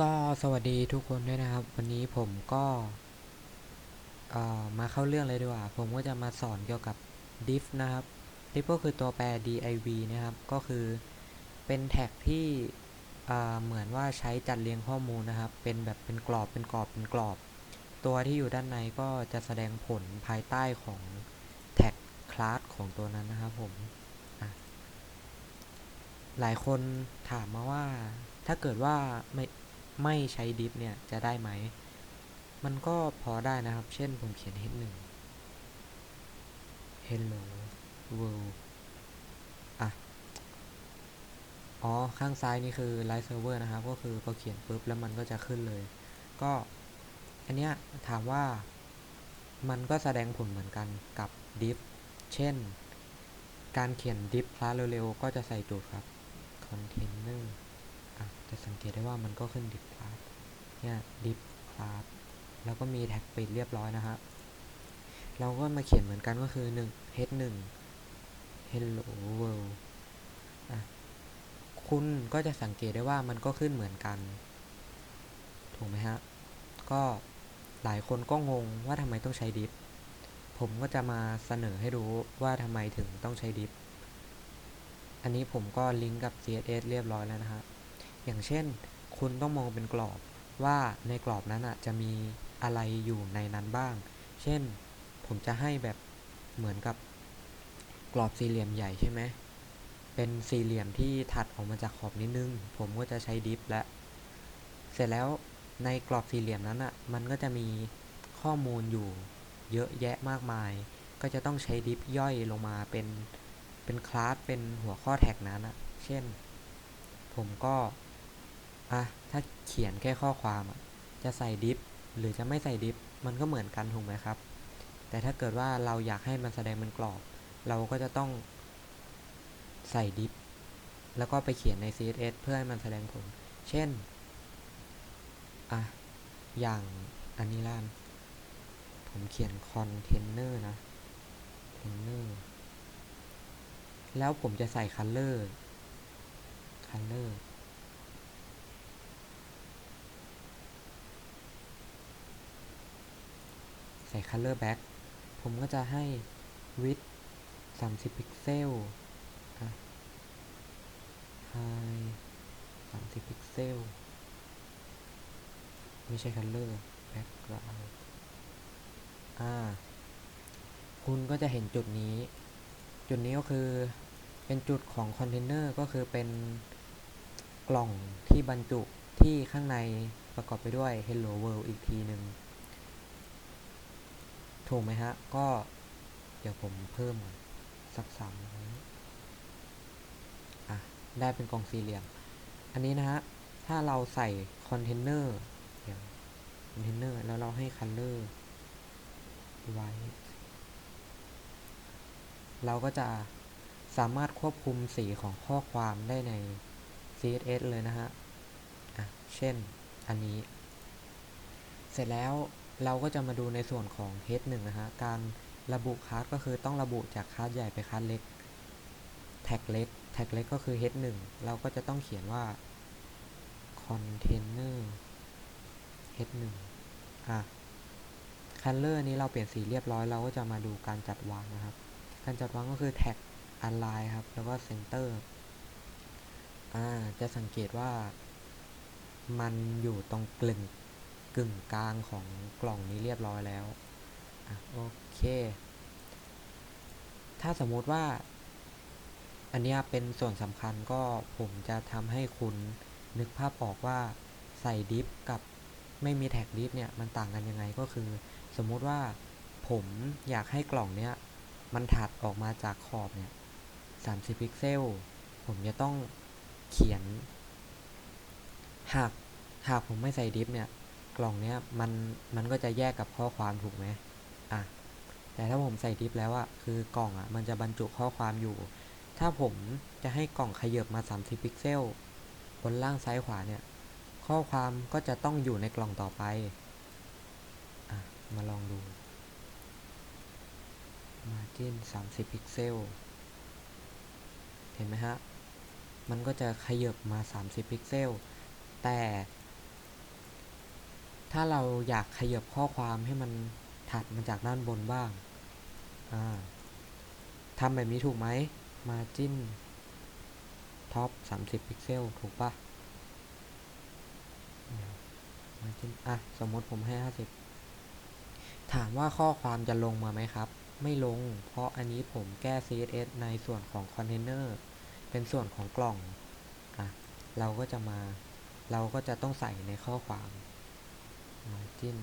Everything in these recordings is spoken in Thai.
ก็สวัสดีทุกคนด้วยนะครับ วันนี้ผมก็มาเข้าเรื่องเลยดีกว่า ผมก็จะมาสอนเกี่ยวกับ diff นะครับ diff ก็คือตัวแปร div นะครับ ก็คือเป็นแท็กที่เหมือนว่าใช้จัดเรียงข้อมูลนะครับ เป็นแบบเป็นกรอบเป็นกรอบเป็นกรอบ ตัวที่อยู่ด้านในก็จะแสดงผลภายใต้ของแท็กคลาสของตัวนั้นนะครับผมหลายคนถามมาว่าถ้าเกิดว่าไม่ ไม่ใช้ดิฟเนี่ยจะได้ไหม มันก็พอได้นะครับ เช่นผมเขียน h 1 hello world อะ อ๋อ ข้างซ้ายนี่คือ live server นะครับ ก็คือพอเขียนปุ๊บแล้วมันก็จะขึ้นเลย ก็ อันเนี้ยถามว่ามันก็แสดงผลเหมือนกันกับ diff เช่น การเขียน diff คลาสเร็วๆ ก็จะใส่จุดครับ container อะ จะสังเกตได้ว่ามันก็ขึ้น div class เนี่ย div class แล้วก็มีแท็กปิดเรียบร้อยนะฮะเราก็มาเขียนเหมือนกันก็คือ1 h 1 hello world คุณก็จะสังเกตได้ว่ามันก็ขึ้นเหมือนกัน ถูกไหมฮะ ก็หลายคนก็งงว่าทำไมต้องใช้ div ผมก็จะมาเสนอให้รู้ว่าทำไมถึงต้องใช้ div อันนี้ผมก็ลิงก์กับ CSS เรียบร้อยแล้วนะฮะ อย่างเช่น คุณต้องมองเป็นกรอบว่าในกรอบนั้นอะจะมีอะไรอยู่ในนั้นบ้าง เช่น ผมจะให้แบบเหมือนกับกรอบสี่เหลี่ยมใหญ่ใช่ไหมเป็นสี่เหลี่ยมที่ถัดออกมาจากขอบนิดนึง ผมก็จะใช้ดิฟและ เสร็จแล้วในกรอบสี่เหลี่ยมนั้นอะ มันก็จะมีข้อมูลอยู่เยอะแยะมากมาย ก็จะต้องใช้ดิฟย่อยลงมาเป็นเป็นคลาสเป็นหัวข้อแท็กนั้นอะ เช่น ผมก็ อะถ้าเขียนแค่ข้อความจะใส่ดิฟหรือจะไม่ใส่ดิฟมันก็เหมือนกันถูกไหมครับ แต่ถ้าเกิดว่าเราอยากให้มันแสดงเป็นกรอบ เราก็จะต้องใส่ดิฟแล้วก็ไปเขียนใน CSS เพื่อให้มันแสดงผล เช่น อะ อย่างอันนี้ล่านผมเขียนคอนเทนเนอร์นะเทนเนอร์แล้วผมจะใส่คัลเลอร์คัลเลอร์ ใส่ color back ผมก็จะให้ width 30 พิกเซลอะ high 30 พิกเซล ไม่ใช่ color background อ่า คุณก็จะเห็นจุดนี้ จุดนี้ก็คือเป็นจุดของคอนเทนเนอร์ก็คือเป็นกล่องที่บรรจุที่ข้างในประกอบไปด้วย hello world อีกทีหนึ่ง ถูกไหมฮะ ก็เดี๋ยวผมเพิ่มสักสามร้อยอะ ได้เป็นกล่องสี่เหลี่ยม อันนี้นะฮะ ถ้าเราใส่คอนเทนเนอร์เดี๋ยวคอนเทนเนอร์แล้วเราให้ color ไว้ เราก็จะสามารถควบคุมสีของข้อความได้ใน CSS เลยนะฮะ อะ เช่น อันนี้ เสร็จแล้ว เราก็จะมาดูในส่วนของ h 1 นะฮะ การระบุคลาสก็คือต้องระบุจากคลาสใหญ่ไปคลาสเล็ก แท็กเล็ก แท็กเล็กก็คือ h 1 เราก็จะต้องเขียนว่า container h 1 อะ color นี้เราเปลี่ยนสีเรียบร้อย เราก็จะมาดูการจัดวางนะครับ การจัดวางก็คือแท็ก align ครับ แล้วก็ center อ่า จะสังเกตว่ามันอยู่ตรงกลึง กึ่งกลางของกล่องนี้เรียบร้อยแล้วอโอเค ถ้าสมมติว่า อันนี้เป็นส่วนสำคัญก็ผมจะทำให้คุณนึกภาพออกว่าใส่ดิฟกับไม่มีแท็กดิฟเนี่ยมันต่างกันยังไงก็คือ สมมุติว่าผมอยากให้กล่องเนี้ยมันถัดออกมาจากขอบเนี่ย30พิกเซล ผมจะต้องเขียน หาก หากผมไม่ใส่ดิฟเนี่ย กล่องเนี้ยมันมันก็จะแยกกับข้อความถูกไหมอะแต่ถ้าผมใส่ดิฟแล้วอะคือกล่องอะมันจะบรรจุข้อความอยู่ ถ้าผมจะให้กล่องขยับมา 30 พิกเซลบนล่างซ้ายขวาเนี่ย ข้อความก็จะต้องอยู่ในกล่องต่อไปอะมาลองดู margin 30 พิกเซลเห็นไหมฮะ มันก็จะขยับมา 30 พิกเซล แต่ ถ้าเราอยากขยับข้อความให้มันถัดมาจากด้านบนบ้างาทำแบบนี้ถูกไหม margin top 30 พิกเซล ถูกปะ margin อะ สมมติผมให้ 50 ถามว่าข้อความจะลงมาไหมครับ ไม่ลง เพราะอันนี้ผมแก้ CSS ในส่วนของคอนเทนเนอร์ เป็นส่วนของกล่อง อะ เราก็จะมา เราก็จะต้องใส่ในข้อความ margin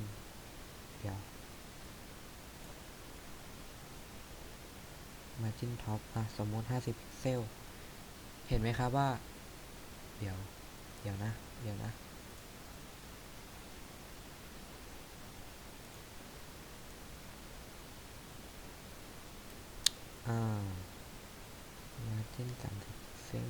เดี๋ยว margin top อะ สมมติ 50 พิกเซล เห็นไหมครับว่า เดี๋ยว เดี๋ยวนะ เดี๋ยวนะ อ่า margin 30 พิกเซล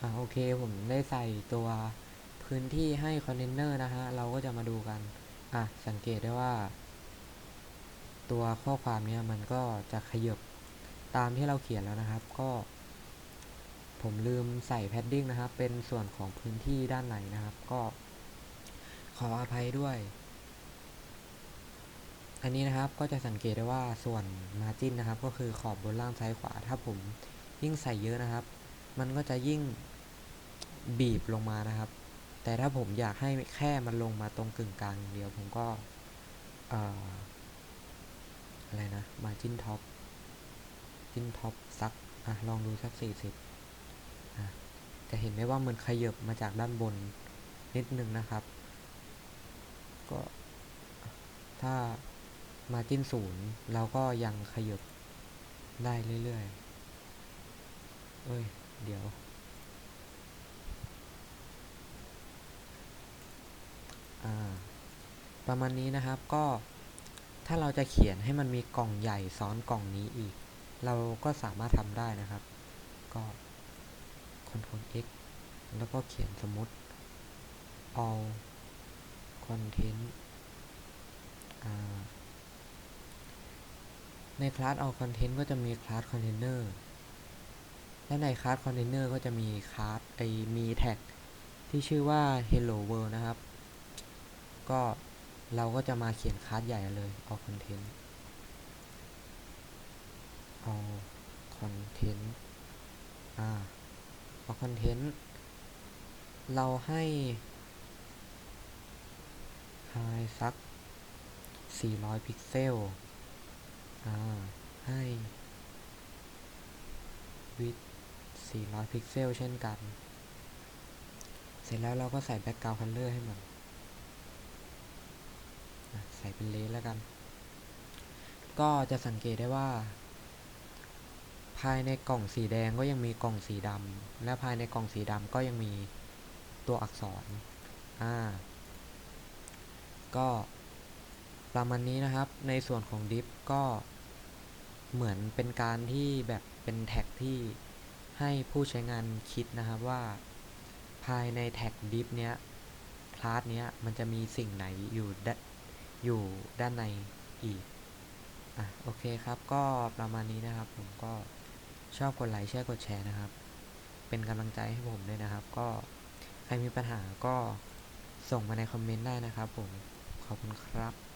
อ่าโอเคผมได้ใส่ตัวพื้นที่ให้คอนเทนเนอร์นะฮะ เราก็จะมาดูกัน อะ สังเกตได้ว่า ตัวข้อความเนี้ยมันก็จะขยับตามที่เราเขียนแล้วนะครับ ก็ ผมลืมใส่แพดดิ้งนะครับ เป็นส่วนของพื้นที่ด้านในนะครับ ก็ ขออภัยด้วย อันนี้นะครับก็จะสังเกตได้ว่าส่วน margin นะครับ ก็คือขอบบนล่างซ้ายขวา ถ้าผมยิ่งใส่เยอะนะครับ มันก็จะยิ่งบีบลงมานะครับ แต่ถ้าผมอยากให้แค่มันลงมาตรงกึ่งกลางเดียวผมก็เอ่อะไรนะ margin top margin top สัก อะ ลองดูสัก40อะ จะเห็นได้ว่ามันขยับมาจากด้านบนนิดนึงนะครับ ก็ถ้า margin ศูนย์เราก็ยังขยับได้เรื่อยๆ เอ้ย เดี๋ยว ประมาณนี้นะครับก็ถ้าเราจะเขียนให้มันมีกล่องใหญ่ซ้อนกล่องนี้อีก เราก็สามารถทำได้นะครับ ก็ Ctrl X แล้วก็เขียนสมมติ all content ในคลาส all content ก็จะมีคลาส container และในคลาส container ก็จะมีคลาสไอมีแท็กที่ชื่อว่า hello world นะครับ ก็เราก็จะมาเขียนคลาสใหญ่เลย all content all content อ่า all content เราให้ high สัก 400 พิกเซล อ่า ให้ width 400 พิกเซลเช่นกัน เสร็จแล้วเราก็ใส่ background color ให้มัน ใส่เป็นเลสแล้วกัน ก็จะสังเกตได้ว่า ภายในกล่องสีแดงก็ยังมีกล่องสีดำ และภายในกล่องสีดำก็ยังมีตัวอักษร อ่า ก็ประมาณนี้นะครับ ในส่วนของ div ก็เหมือนเป็นการที่แบบเป็นแท็กที่ ให้ผู้ใช้งานคิดนะครับว่า ภายในแท็ก div เนี้ยคลาสเนี้ยมันจะมีสิ่งไหนอยู่ด้านอยู่ด้านในอีก อะโอเคครับก็ประมาณนี้นะครับ ผมก็ชอบกดไลค์แชร์กดแชร์นะครับ เป็นกำลังใจให้ผมด้วยนะครับ ก็ใครมีปัญหาก็ส่งมาในคอมเมนต์ได้นะครับผมขอบคุณครับ